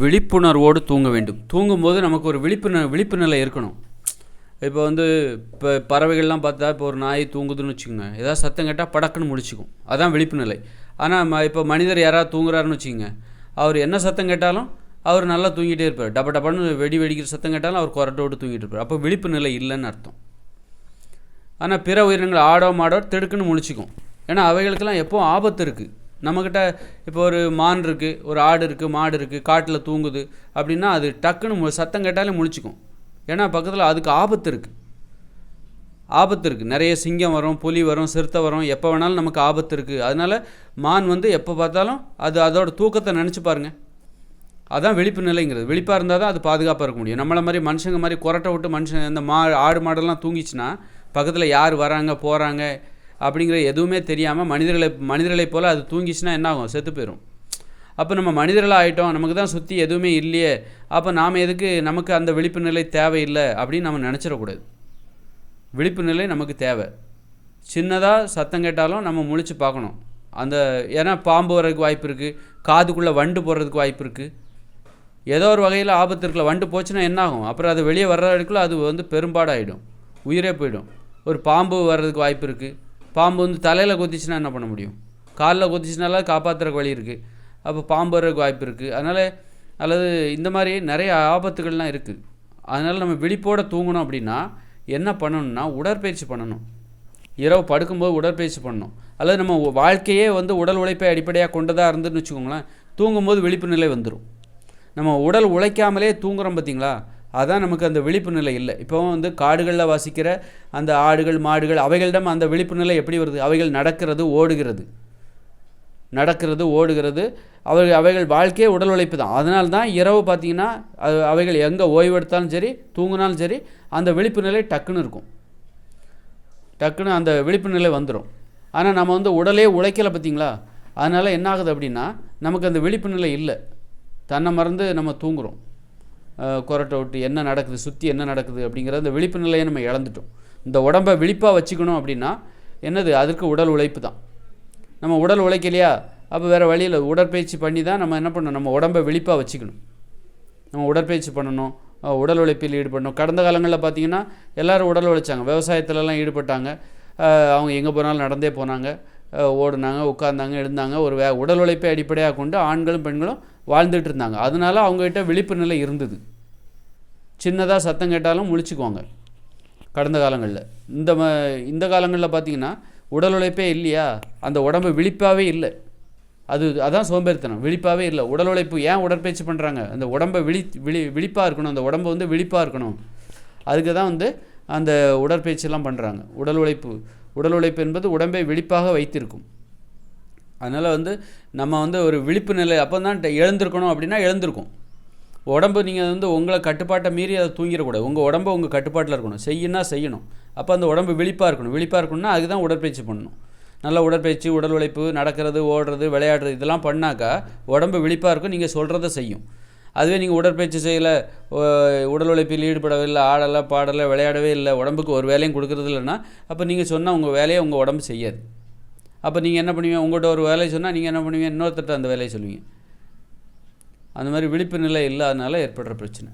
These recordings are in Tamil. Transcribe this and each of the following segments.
விழிப்புணர்வோடு தூங்க வேண்டும். தூங்கும்போது நமக்கு ஒரு விழிப்பு விழிப்பு நிலை இருக்கணும். இப்போ வந்து இப்போ பறவைகள்லாம் பார்த்தா இப்போ ஒரு நாய் தூங்குதுன்னு வச்சுக்கோங்க. ஏதாவது சத்தம் கேட்டால் படக்குன்னு முடிச்சுக்கும் அதான் விழிப்பு நிலை ஆனால் ம இப்போ மனிதர் யாராவது தூங்குறாருன்னு வச்சுக்கோங்க. அவர் என்ன சத்தம் கேட்டாலும் அவர் நல்லா தூங்கிட்டே இருப்பார். டப டபன்னு வெடி வெடிக்கிற சத்தம் கேட்டாலும் அவர் கொரட்டை விட்டு தூங்கிட்டு இருப்பார். அப்போ விழிப்பு நிலை இல்லைன்னு அர்த்தம். ஆனால் பிற உயிரினங்கள் ஆடோ மாடோ திடுக்குன்னு முழிச்சிக்கும். ஏன்னா அவைகளுக்கெல்லாம் எப்போவும் ஆபத்து இருக்குது நம்மக்கிட்ட இப்போ ஒரு மான் இருக்குது ஒரு ஆடு இருக்குது மாடு இருக்குது காட்டில் தூங்குது அப்படின்னா அது டக்குன்னு மு- சத்தம் கேட்டாலே முழிச்சிக்கும். ஏன்னா பக்கத்தில் அதுக்கு ஆபத்து இருக்குது ஆபத்து இருக்குது நிறைய சிங்கம் வரும் புலி வரும் சிறுத்தை வரும். எப்போ வேணாலும் நமக்கு ஆபத்து இருக்குது அதனால் மான் வந்து எப்போ பார்த்தாலும் அது அதோடய தூக்கத்தை நினச்சி பாருங்கள் அதான் விழிப்பு நிலைங்கிறது. விழிப்பாக இருந்தால் தான் அது பாதுகாப்பாக இருக்க முடியும். நம்மளை மாதிரி மனுஷங்க மாதிரி கொரட்டை விட்டு மனுஷன் இந்த மா ஆடு மாடெல்லாம் தூங்கிச்சுன்னா பக்கத்தில் யார் வராங்க போகிறாங்க அப்படிங்கிற எதுவுமே தெரியாமல் மனிதர்களை மனிதர்களை போல் அது தூங்கிச்சுன்னா என்ன ஆகும் செத்து போயிடும் அப்போ நம்ம மனிதர்களாக ஆகிட்டோம் நமக்கு தான் சுற்றி எதுவுமே இல்லையே அப்போ நாம் எதுக்கு நமக்கு அந்த விழிப்பு நிலை தேவையில்லை அப்படின்னு நம்ம நினச்சிடக்கூடாது. விழிப்பு நிலை நமக்கு தேவை. சின்னதாக சத்தம் கேட்டாலும் நம்ம முழிச்சு பார்க்கணும். அந்த ஏன்னா பாம்பு வர்றதுக்கு வாய்ப்பு இருக்குது காதுக்குள்ளே வண்டு போடுறதுக்கு வாய்ப்பு இருக்குது ஏதோ ஒரு வகையில் ஆபத்து இருக்குல்ல வண்டு போச்சுன்னா என்ன ஆகும் அப்புறம் அது வெளியே வர்ற வரைக்கும் அது வந்து பெரும்பாடாகிடும் உயிரே போயிடும். ஒரு பாம்பு வர்றதுக்கு வாய்ப்பு இருக்குது பாம்பு வந்து தலையில் குத்திச்சுன்னா என்ன பண்ண முடியும்? காலில் கொத்திச்சுனால காப்பாற்றுறக்கு வழி இருக்குது அப்போ பாம்பு வர்றதுக்கு வாய்ப்பு இருக்குது அதனால் அல்லது இந்த மாதிரி நிறைய ஆபத்துகள்லாம் இருக்குது அதனால் நம்ம விழிப்போடு தூங்கணும் அப்படின்னா என்ன பண்ணணும்னா உடற்பயிற்சி பண்ணணும். இரவு படுக்கும்போது உடற்பயிற்சி பண்ணணும். அல்லது நம்ம வாழ்க்கையே வந்து உடல் உழைப்பை அடிப்படையாக கொண்டதாக இருந்துன்னு வச்சுக்கோங்களேன் தூங்கும்போது விழிப்பு நிலை வந்துடும் நம்ம உடல் உழைக்காமலே தூங்குறோம் பார்த்தீங்களா? அதான் நமக்கு அந்த விழிப்பு நிலை இல்லை. இப்போ வந்து காடுகளில் வசிக்கிற அந்த ஆடுகள் மாடுகள் அவைகளிடம் அந்த விழிப்பு நிலை எப்படி வருது? அவைகள் நடக்கிறது ஓடுகிறது. நடக்கிறது ஓடுகிறது. அவர்கள் அவைகள் வாழ்க்கையே உடல் உழைப்பு தான். அதனால தான் இரவு பார்த்தீங்கன்னா அது அவைகள் எங்கே ஓய்வெடுத்தாலும் சரி தூங்கினாலும் சரி அந்த விழிப்பு நிலை டக்குன்னு இருக்கும். டக்குன்னு அந்த விழிப்பு நிலை வந்துடும் ஆனால் நம்ம வந்து உடலே உழைக்கலை பார்த்தீங்களா? அதனால் என்ன ஆகுது அப்படின்னா நமக்கு அந்த விழிப்பு நிலை இல்லை. தன்னை மறந்து நம்ம தூங்குகிறோம் கொரட்டை விட்டு என்ன நடக்குது சுற்றி என்ன நடக்குது அப்படிங்கிற அந்த விழிப்பு நிலையை நம்ம இழந்துட்டோம். இந்த உடம்பை விழிப்பாக வச்சுக்கணும் அப்படின்னா என்னது? அதற்கு உடல் உழைப்பு தான். நம்ம உடல் உழைக்கலையா? அப்போ வேறு வழியில் உடற்பயிற்சி பண்ணி தான் நம்ம என்ன பண்ணணும்? நம்ம உடம்பை விழிப்பாக வச்சுக்கணும். நம்ம உடற்பயிற்சி பண்ணணும் உடல் உழைப்பில் ஈடுபடணும். கடந்த காலங்களில் பார்த்தீங்கன்னா எல்லாரும் உடல் உழைச்சாங்க. விவசாயத்துலலாம் ஈடுபட்டாங்க. அவங்க எங்கே போனாலும் நடந்தே போனாங்க. ஓடுனாங்க உட்கார்ந்தாங்க எழுந்தாங்க ஒரு வே உடல் உழைப்பை அடிப்படையாக கொண்டு ஆண்களும் பெண்களும் வாழ்ந்துட்டு இருந்தாங்க. அதனால அவங்ககிட்ட விழிப்பு நிலை இருந்தது. சின்னதாக சத்தம் கேட்டாலும் முழிச்சுக்குவாங்க. கடந்த காலங்களில். இந்த ம இந்த காலங்களில் பார்த்தீங்கன்னா உடல் உழைப்பே இல்லையா? அந்த உடம்பு விழிப்பாகவே இல்லை. அது அதான் சோம்பேறித்தனம். விழிப்பாகவே இல்லை. உடல் உழைப்பு ஏன் உடற்பயிற்சி பண்ணுறாங்க அந்த உடம்பை விழி விழி விழிப்பாக இருக்கணும். அந்த உடம்பு வந்து விழிப்பாக இருக்கணும். அதுக்கு தான் வந்து அந்த உடற்பயிற்சியெல்லாம் பண்ணுறாங்க உடல் உழைப்பு. உடல் உழைப்பு என்பது உடம்பை விழிப்பாக வைத்திருக்கும். அதனால் வந்து நம்ம வந்து ஒரு விழிப்பு நிலை அப்போ தான் எழுந்திருக்கணும் அப்படின்னா எழுந்திருக்கும். உடம்பு நீங்கள் வந்து உங்களை கட்டுப்பாட்டை மீறி அதை தூங்கிடக்கூடாது. உங்கள் உடம்பு உங்கள் கட்டுப்பாட்டில் இருக்கணும். செய்யினா செய்யணும். அப்போ அந்த உடம்பு விழிப்பாக இருக்கணும். விழிப்பாக இருக்கணும்னா அதுக்கு தான் உடற்பயிற்சி பண்ணணும். நல்ல உடற்பயிற்சி உடல் உழைப்பு நடக்கிறது ஓடுறது விளையாடுறது இதெல்லாம் பண்ணாக்கா உடம்பு விழிப்பாக இருக்கும். நீங்கள் சொல்கிறத செய்யும். அதுவே நீங்கள் உடற்பயிற்சி செய்யலை உடல் உழைப்பில் ஈடுபடவில்லை ஆடலை பாடலை விளையாடவே இல்லை உடம்புக்கு ஒரு வேலையும் கொடுக்குறது இல்லைன்னா அப்போ நீங்கள் சொன்னால் உங்கள் வேலையை உங்கள் உடம்பு செய்யாது. அப்போ நீங்கள் என்ன பண்ணுவீங்க? உங்கள்கிட்ட ஒரு வேலையை சொன்னால் நீங்கள் என்ன பண்ணுவீங்க? இன்னொருத்தட்ட அந்த வேலையை சொல்லுவீங்க. அந்த மாதிரி விழிப்பு நிலை இல்லாதனால ஏற்படுற பிரச்சனை.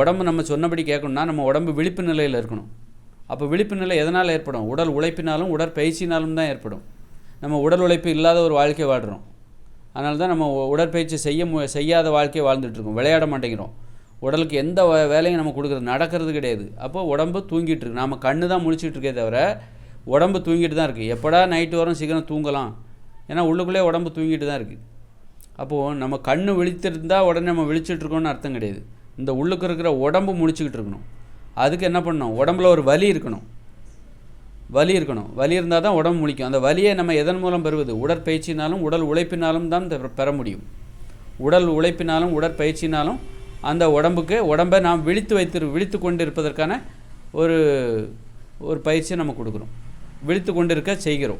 உடம்பு நம்ம சொன்னபடி கேட்கணும்னா நம்ம உடம்பு விழிப்பு நிலையில் இருக்கணும். அப்போ விழிப்பு நிலை எதனால் ஏற்படும்? உடல் உழைப்பினாலும் உடற்பயிற்சினாலும் தான் ஏற்படும். நம்ம உடல் உழைப்பு இல்லாத ஒரு வாழ்க்கை வாழ்கிறோம் அதனால தான் நம்ம உடற்பயிற்சி செய்ய மு செய்யாத வாழ்க்கையை வாழ்ந்துட்டுருக்கோம். விளையாட மாட்டேங்கிறோம். உடலுக்கு எந்த வேலையும் நம்ம கொடுக்குறது நடக்கிறது கிடையாது. அப்போ உடம்பு தூங்கிட்டு இருக்கு. நம்ம கண்ணு தான் முழிச்சிட்டு இருக்கே தவிர உடம்பு தூங்கிட்டு தான் இருக்குது எப்படா நைட்டு வரும் சீக்கிரம் தூங்கலாம். ஏன்னா உள்ளுக்குள்ளே உடம்பு தூங்கிட்டு தான் இருக்குது அப்போது நம்ம கண் விழித்திருந்தா உடனே நம்ம விழிச்சிட்ருக்கோம்னு அர்த்தம் கிடையாது. இந்த உள்ளுக்கு இருக்கிற உடம்பு முழிச்சிக்கிட்டு இருக்கணும். அதுக்கு என்ன பண்ணணும்? உடம்புல ஒரு வலி இருக்கணும். வலி இருக்கணும். வலி இருந்தால் தான் உடம்பு முழிக்கும். அந்த வலியை நம்ம எதன் மூலம் பெறுவது? உடற்பயிற்சினாலும் உடல் உழைப்பினாலும் தான் பெற- பெற முடியும். உடல் உழைப்பினாலும் உடற்பயிற்சினாலும் அந்த உடம்புக்கு உடம்பை நாம் விழித்து வைத்து விழித்து கொண்டு இருப்பதற்கான ஒரு ஒரு பயிற்சியை நம்ம கொடுக்குறோம். விழித்து கொண்டு இருக்க செய்கிறோம்.